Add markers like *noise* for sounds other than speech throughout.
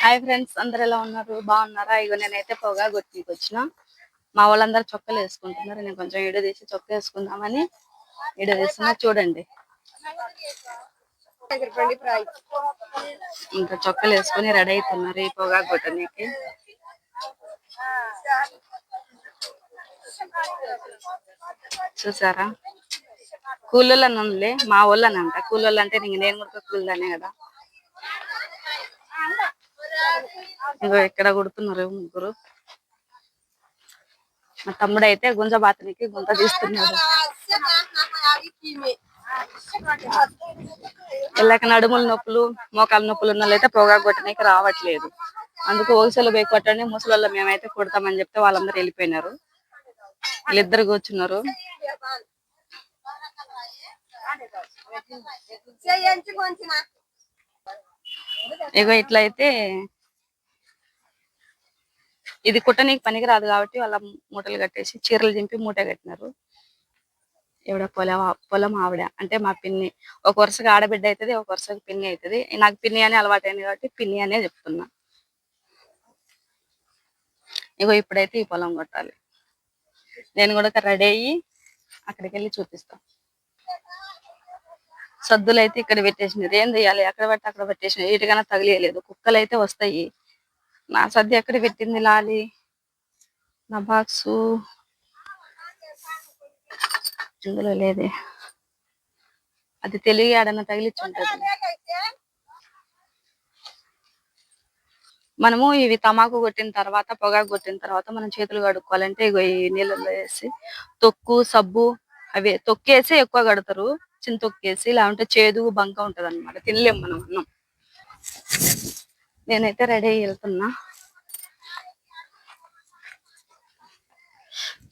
Hi friends అందరు ఎలా ఉన్నారు? బాగున్నారా? ఇగో నేనైతే పొగా గుర్తికి వచ్చిన. మా వాళ్ళందరూ చొక్కలు వేసుకుంటున్నారు. నేను కొంచెం ఇడ తీసి చొక్క వేసుకుందామని ఇడ తీస్తున్నా చూడండి. ఇంకా చొక్కలు వేసుకుని రెడీ అవుతున్నారు ఈ పొగా కొట్టడానికి చూసారా? కూలోళ్ళని ఉందిలే మా వాళ్ళని అంట. కూలోళ్ళు అంటే నేను కూడా కూలిదానే కదా. ఇగో ఇక్కడ కుడుతున్నారు ముగ్గురు? మా తమ్ముడు అయితే గుంజ బాతనికి గుంత తీస్తున్నాడు. ఇళ్ళకి నడుముల నొప్పులు మోకాల నొప్పులు ఉన్న అయితే పొగాకు కొట్టడానికి రావట్లేదు. అందుకు ఓసలు పోయి కొట్టండి ముసలి మేమైతే కొడతామని చెప్తే వాళ్ళందరూ వెళ్ళిపోయినారు. వీళ్ళిద్దరు కూర్చున్నారు. ఇగో ఇట్లయితే ఇది కుట్టనీకి పనికి రాదు కాబట్టి వాళ్ళ మూటలు కట్టేసి చీరలు చింపి మూట కట్టినారు. ఇవిడ పొలం పొలం ఆవిడ. అంటే మా పిన్ని. ఒక వరుసగా ఆడబిడ్డ అవుతుంది ఒక వరుసగా పిన్ని అవుతుంది నాకు పిన్ని అనే అలవాటైంది కాబట్టి పిన్ని అనే చెప్తున్నా. ఇగో ఇప్పుడైతే ఈ పొలం కొట్టాలి. నేను కూడా రెడీ అయ్యి అక్కడికి వెళ్ళి చూపిస్తాను సద్దులు అయితే ఇక్కడ పెట్టేసినారు. ఏం చేయాలి? ఎక్కడ పెట్టి అక్కడ పెట్టేసినారు. వీటికైనా తగిలియలేదు కుక్కలు అయితే వస్తాయి. నా సద్ది ఎక్కడ పెట్టింది లాలి? నా బాక్సు. ఇందులో లేదే. అది తెలివి ఆడన తగిలిచ్చుంటది. మనము ఇవి తమాకు కొట్టిన తర్వాత పొగాకు కొట్టిన తర్వాత మనం చేతులు కడుక్కోవాలంటే ఇగో ఈ నీళ్ళలో వేసి తొక్కు సబ్బు అవి తొక్కేసి ఎక్కువ కడతారు. చిన్న తొక్కేసి లేకుంటే చేదు బంక ఉంటది అనమాట తినలేం మనం అన్నం. నేనైతే రెడీ అయ్యి వెళ్తున్నా.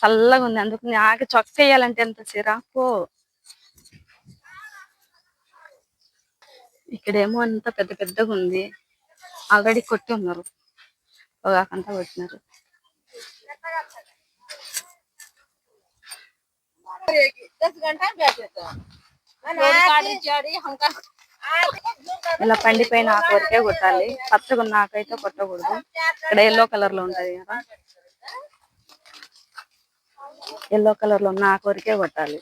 చల్లగా ఉంది. అందుకు నాకు చొక్క వేయాలంటే ఎంత చిరాకు ఇక్కడేమో అంత పెద్ద పెద్దగా ఉంది. ఆల్రెడీ కొట్టి ఉన్నారు. పొగాకంతా కొట్టినారు. ఇలా పండిపోయిన ఆకు వరకే కొట్టాలి. పచ్చగా ఉన్న ఆకు అయితే కొట్టకూడదు. ఇక్కడ ఎల్లో కలర్లో ఉంటది కదా. ఎల్లో కలర్లో ఉన్న ఆకు వరకే కొట్టాలి.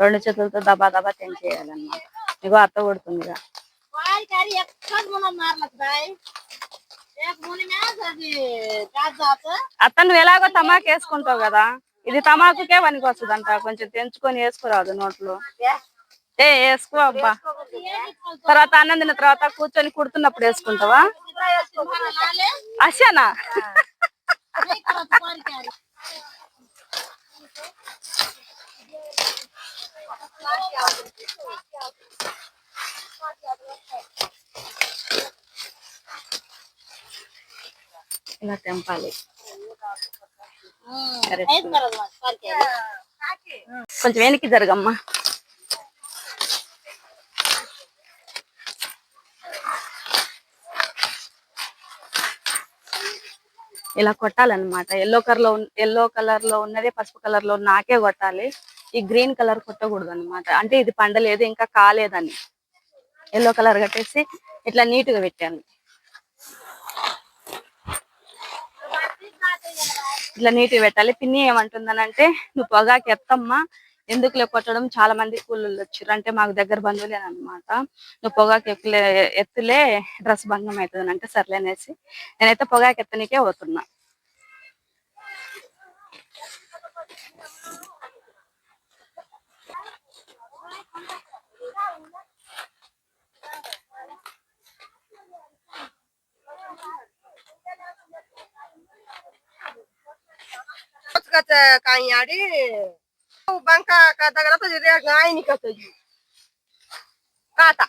రెండు చేతులతో దబా దబా తెంచేయాలన్నమాట. ఇగో అత్త కొడుతుందిగా అత్త నువ్వు ఎలాగో తమాకు వేసుకుంటావు కదా. ఇది తమాకుకే పనికి వస్తుందంట కొంచెం తెంచుకొని వేసుకోరాదు నోట్లో. ఏ వేసుకో అబ్బా. తర్వాత అన్నం తిన్న తర్వాత కూర్చొని కుడుతున్నప్పుడు వేసుకుంటావా? అశానా ఇలా తెంపాలి. కొంచెం వెనక్కి జరగమ్మా. ఇలా కొట్టాలన్నమాట. ఎల్లో కలర్లో ఎల్లో కలర్లో ఉన్నది పసుపు కలర్లో నాకే కొట్టాలి. ఈ గ్రీన్ కలర్ కొట్టకూడదు అనమాట అంటే ఇది పండలేదు ఇంకా కాలేదని. ఎల్లో కలర్ కట్టేసి ఇట్లా నీట్గా పెట్టాను ఇట్లా నీట్గా పెట్టాలి. పిన్ని ఏమంటుందనంటే నువ్వు పొగాకి ఎత్తమ్మా. ఎందుకులే కొట్టడం? చాలా మంది కూలీలు వచ్చారు. అంటే మాకు దగ్గర బంధువులేనమాట నువ్వు పొగాకు ఎక్కులే ఎత్తులే డ్రెస్ భంగం అవుతుంది అంటే సర్లేనేసి నేనైతే పొగాకు ఎత్తనికే పోతున్నా. काही आडी banka kata kata jadi ngai ni kata ju kata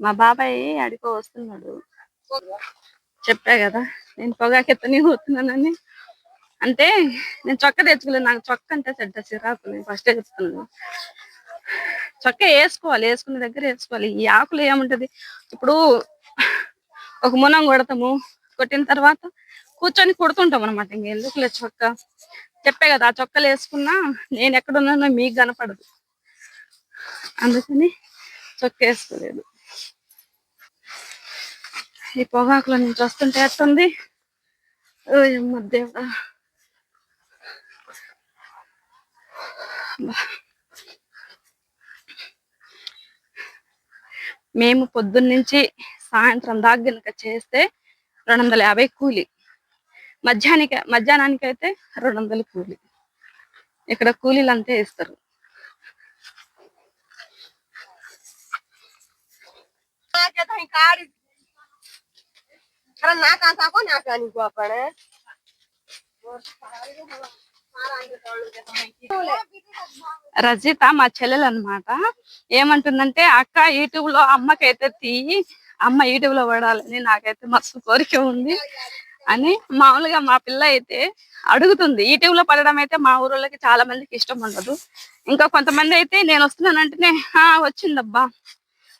మా బాబాయ్ అడిపో వస్తున్నాడు చెప్పా కదా నేను పొగాకు ఎత్తని పోతున్నానని అంటే నేను చొక్క తెచ్చుకోలేదు నాకు చొక్క అంటే చెడ్డ చిరాకు నేను ఫస్ట్ చెప్తున్నాను చొక్క వేసుకోవాలి వేసుకున్న దగ్గర వేసుకోవాలి ఈ ఆకులు ఏముంటది ఇప్పుడు ఒక మునం కొడతాము. కొట్టిన తర్వాత కూర్చొని కుడుతుంటాం అనమాట ఇంకెందుకులే చొక్క? చెప్పే కదా ఆ చొక్కలు వేసుకున్నా నేను ఎక్కడున్నానో మీకు కనపడదు. అందుకని చొక్క వేసుకోలేదు. ఈ పొగాకులో నుంచి వస్తుంటే ఎట్టుంది? దేవుడా. మేము పొద్దున్న నుంచి సాయంత్రం దాకా కనుక చేస్తే రెండు వందల యాభై కూలి. మధ్యాహ్నానికి మధ్యాహ్నానికి అయితే రెండు వందల కూలి ఇక్కడ కూలీలు అంతే ఇస్తారు రజిత మా చెల్లెలు అనమాట ఏమంటుందంటే అక్క యూట్యూబ్లో అమ్మకైతే తీయి అమ్మ యూట్యూబ్లో పడాలని నాకైతే మస్తు కోరిక ఉంది అని మామూలుగా మా పిల్ల అయితే అడుగుతుంది. యూట్యూబ్లో పడడం అయితే మా ఊరోళ్ళకి చాలా మందికి ఇష్టం ఉండదు. ఇంకా కొంతమంది అయితే నేను వస్తున్నానంటేనే "ఆ, వచ్చిందబ్బా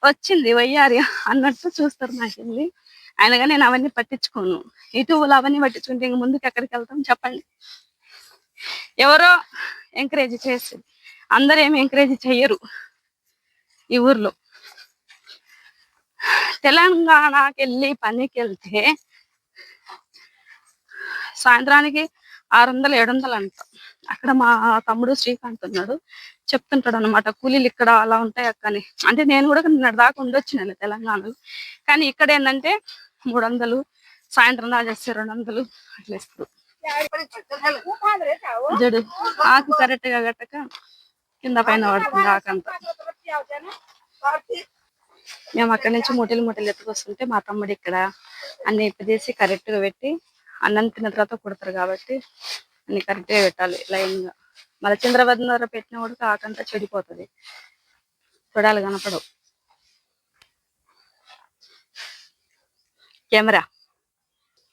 వచ్చింది వయ్యారి అన్నట్టు చూస్తారు నాకు వెళ్ళి అయినగా నేను అవన్నీ పట్టించుకోను. యూట్యూబ్లో అవన్నీ పట్టించుకుంటే ఇంక ముందుకు ఎక్కడికి వెళ్తాం చెప్పండి. ఎవరో ఎంకరేజ్ చేసి అందరూ ఏమి ఎంకరేజ్ చెయ్యరు ఈ ఊర్లో. తెలంగాణకి వెళ్ళి పనికి వెళ్తే సాయంత్రానికి ఆరు వందలు ఏడు వందలు అంట అక్కడ మా తమ్ముడు శ్రీకాంత్ ఉన్నాడు. చెప్తుంటాడు అనమాట కూలీలు ఇక్కడ అలా ఉంటాయి అక్కని. అంటే నేను కూడా నిన్నటి దాకా ఉండొచ్చినాను తెలంగాణలో. కానీ ఇక్కడ ఏంటంటే మూడు వందలు సాయంత్రం దా చేస్తే రెండు వందలు అట్లా ఇస్తారు. జడు ఆకు కరెక్ట్గా కట్టక కింద పైన పడుతుంది ఆకంతా మేము అక్కడ నుంచి మూటలు మూటలు ఎత్తుకొస్తుంటే మా తమ్ముడు ఇక్కడ అన్ని ఇప్పదీసి కరెక్ట్గా పెట్టి అన్నం తిన్న తర్వాత కుడతారు కాబట్టి అన్ని కరెక్ట్గా పెట్టాలి లైన్ మళ్ళీ చంద్రబాబు ద్వారా పెట్టిన కూడా ఆకంతా చెడిపోతుంది. చూడాలి కనపడవు. కెమెరా.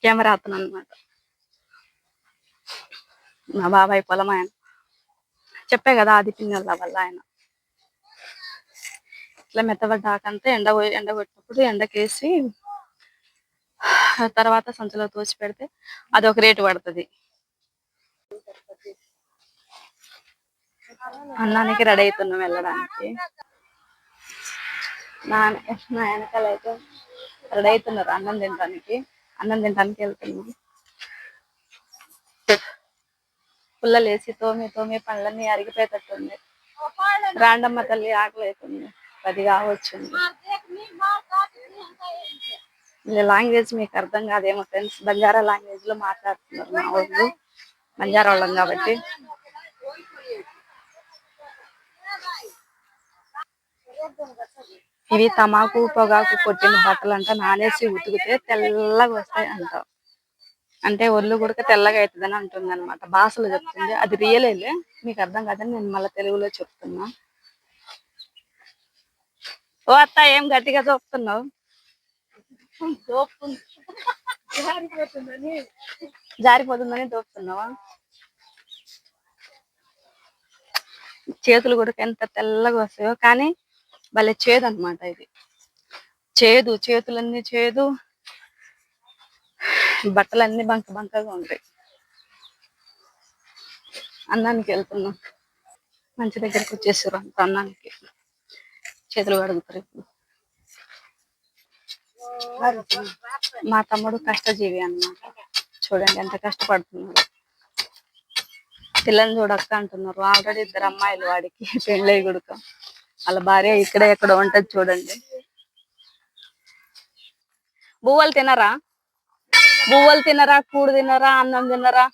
కెమెరా అతను అనమాట మా బాబాయ్ పొలం ఆయన చెప్పే కదా ఆది పిన్నెల వల్ల ఆయన. ఇట్లా మెత్తబడ్డాకంతా ఎండ పోయి- ఎండ ఎండకేసి తర్వాత సంచులో తోసి పెడితే అది ఒక రేటు పడుతుంది. అన్నానికి రెడీ అవుతున్నాం వెళ్ళడానికి. నా నా వెనకాల అయితే రెడీ అవుతున్నారు అన్నం తినడానికి. అన్నం తినడానికి వెళ్తున్నాం. పుల్లలేసి తోమి తోమి పళ్ళన్నీ అరిగిపోయేటట్టుంది. రాండమ్మ తల్లి ఆకలి అవుతుంది పది కావచ్చింది వీళ్ళ లాంగ్వేజ్ మీకు అర్థం కాదేమో ఫ్రెండ్స్. బంజారా లాంగ్వేజ్లో మాట్లాడుతున్నారు మా వాళ్ళు. బంజారా వాళ్ళం కాబట్టి. ఇవి తమాకు పొగాకు కొట్టిన బట్టలు అంట నానేసి ఉతికితే తెల్లగా వస్తాయి అంట. అంటే ఒళ్ళు కూడా తెల్లగా అవుతుందని అంటుంది అనమాట భాషలో చెప్తుంది. అది రియలేలే మీకు అర్థం కాదని నేను మళ్ళీ తెలుగులో చెప్తున్నా. ఓ అత్త ఏం గట్టిగా చూపుతున్నావు జారిపోతుందని. దోపుతున్నావా? చేతులు కూడా ఎంత తెల్లగా వస్తాయో కానీ భలే చేదు అనమాట ఇది. చేదు చేతులన్నీ చేదు. బట్టలన్నీ బంక బంకగా ఉంటాయి. అన్నానికి వెళ్తున్నాం. మంచి దగ్గరికి వచ్చేసారు అంత అన్నానికి. చేతులు కడుగుతారు ఇప్పుడు. మా తమ్ముడు కష్టజీవి అన్నమాట. చూడండి ఎంత కష్టపడుతున్నాడు. పిల్లల్ని చూడక్క అంటున్నారు. ఆల్రెడీ ఇద్దరు అమ్మాయిలు వాడికి *laughs* పెళ్ళై కొడుక. వాళ్ళ భార్య ఇక్కడే ఎక్కడ ఉంటది చూడండి. బువ్వలు తినరా? బువ్వలు తినరా? కూడు తినరా? అన్నం తినరా?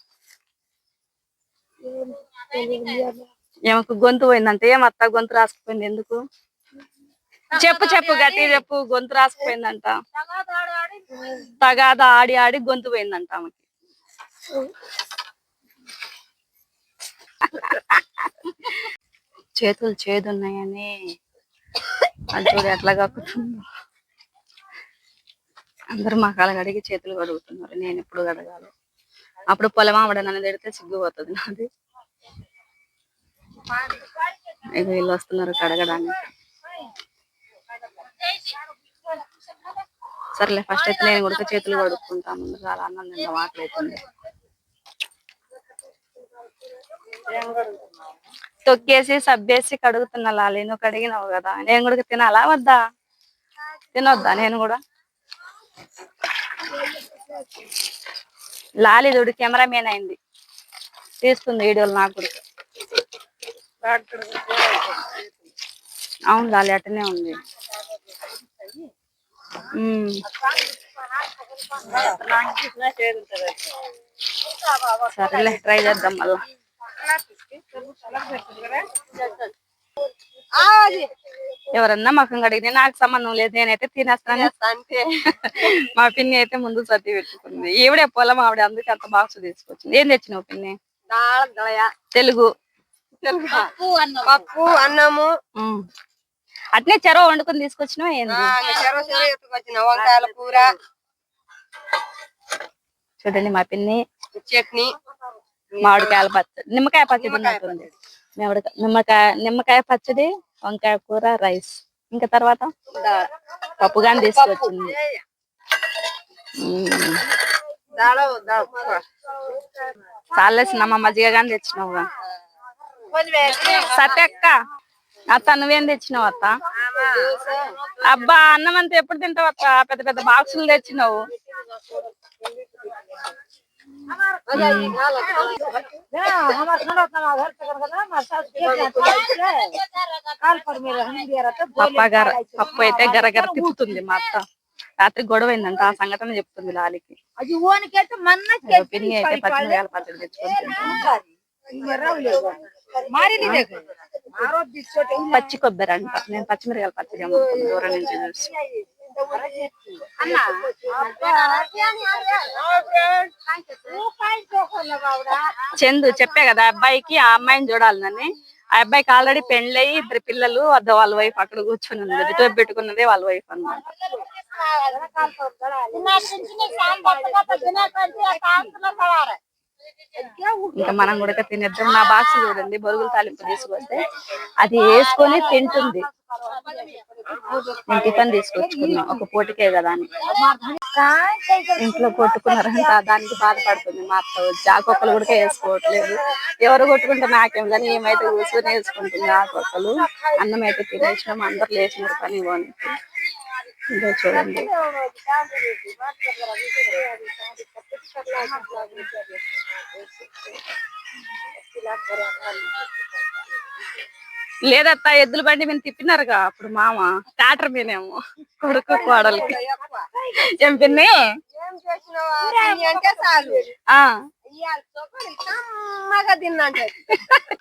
ఏమకు గొంతు పోయిందంటే. ఏమత్త గొంతు రాసుకుపోయింది? ఎందుకు? చెప్పు చెప్పు గట్టి చెప్పు గొంతు రాసుకుపోయిందంట తగాద ఆడి ఆడి గొంతు పోయిందంట ఆమెకి. చేతులు చేదున్నాయని అది చూడు ఎట్లా కక్కుతుందో. అందరూ మా కాళ్ళ కడిగి చేతులు కడుగుతున్నారు. నేను ఎప్పుడు కడగాలి. అప్పుడు పొలం ఆవిడ నన్ను తిడితే సిగ్గుపోతుంది నాది. ఇక వీళ్ళు వస్తున్నారు కడగడానికి. సర్లే ఫస్ట్ అయితే నేను ఉడక చేతులు కడుక్కుంటా ముందు చాలా అన్నం తిందాం ఆకలి తొక్కేసి సబ్బేసి కడుగుతున్నా లాలి. నువ్వు కడిగినావు కదా నేను కూడా తినాలా వద్దా? తినొద్దా నేను కూడా? లాలి చూడు కెమెరామెన్ అయింది. తీసుకుంది వీడియోలు నాకు కూడా. అవును లాలి అట్టనే ఉంది. సరేలే ట్రై చేద్దాం మళ్ళా. ఎవరన్నా మకం కడిగితే నాకు సంబంధం లేదు నేనైతే తినేస్తాను. అంతే. మా పిన్ని అయితే ముందు సర్ది పెట్టుకుంది. ఈవిడే పొలం ఆవిడ అందుకే అంత బాక్స్ తీసుకొచ్చింది. ఏం తెచ్చినావు పిన్ని? దళయ. తెలుగు. పప్పు అన్నము. ఉమ్. అట్నే చెరవ వండుకొని ఎత్తుకొచ్చిన వంకాయల కూర. చూడండి మా పిన్ని చట్నీ. మామిడికాయల పచ్చడి నిమ్మకాయ పచ్చడి. నిమ్మకాయ నిమ్మకాయ పచ్చడి వంకాయ కూర రైస్. ఇంకా తర్వాత పప్పు గాని తీసుకొచ్చింది. చాలేసినమ్మ మజ్జిగ గాని తెచ్చినావుగా. సత్యక్క. అత్త నువ్వేం తెచ్చినావు అత్త? అబ్బా అన్నం అంతా ఎప్పుడు తింటావు అత్త? పెద్ద పెద్ద బాక్సులు తెచ్చినావు. పప్ప గర పప్పు అయితే గరగర తిప్పుతుంది మా అత్త. రాత్రి గొడవ అయిందంట ఆ సంఘటన చెప్తుంది లాలికి. పిన్ని అయితే తెచ్చుకొని తింటుంది. పచ్చి కొబ్బరి అంట నేను పచ్చిమిరకాయల పచ్చడి అమ్ముతాను దూరం నుంచి చూసి. చందు చెప్పే కదా ఆ అబ్బాయికి ఆ అమ్మాయిని చూడాలని ఆ అబ్బాయికి ఆల్రెడీ పెళ్ళయి ఇద్దరు పిల్లలు అద్ద వాళ్ళ వైఫ్ అక్కడ కూర్చొని ఉంది. రిటర్న్ పెట్టుకున్నదే వాళ్ళ వైఫ్ అన్నమాట. ఇంకా మనం కూడా తినేద్దాం. నా బాక్స్ చూడండి. బొరుగులు తాలింపు తీసుకొస్తే అది వేసుకొని తింటుంది. నేను టిఫిన్ తీసుకొచ్చుకున్నా. ఒక పూటకే కదా అని. ఇంట్లో కొట్టుకున్నారంట. దానికి బాధపడుతుంది మా అత్త. ఆకొక్కలు కూడా వేసుకోవట్లేదు. ఎవరు కొట్టుకుంటే నాకేం కానీ ఏమైతే కూర్చొని వేసుకుంటుంది ఆ కుక్కలు అన్నం అయితే తినేసినాం. అందరు లేచినారు పని పోనీ. ఇంకా చూడండి. లేదత్తా ఎద్దుల బండి మీద తిప్పినారుగా అప్పుడు మామ. టాటర్ మీదేమో. కొడుకు కోడలికి. ఏం పిన్ని?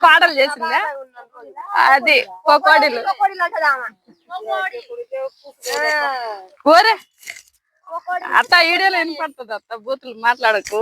కోడలు చేసిందా? అది కోకోడీలు. ఊరే. అత్త ఈడేలో పడుతుంది అత్త బూతులు మాట్లాడకు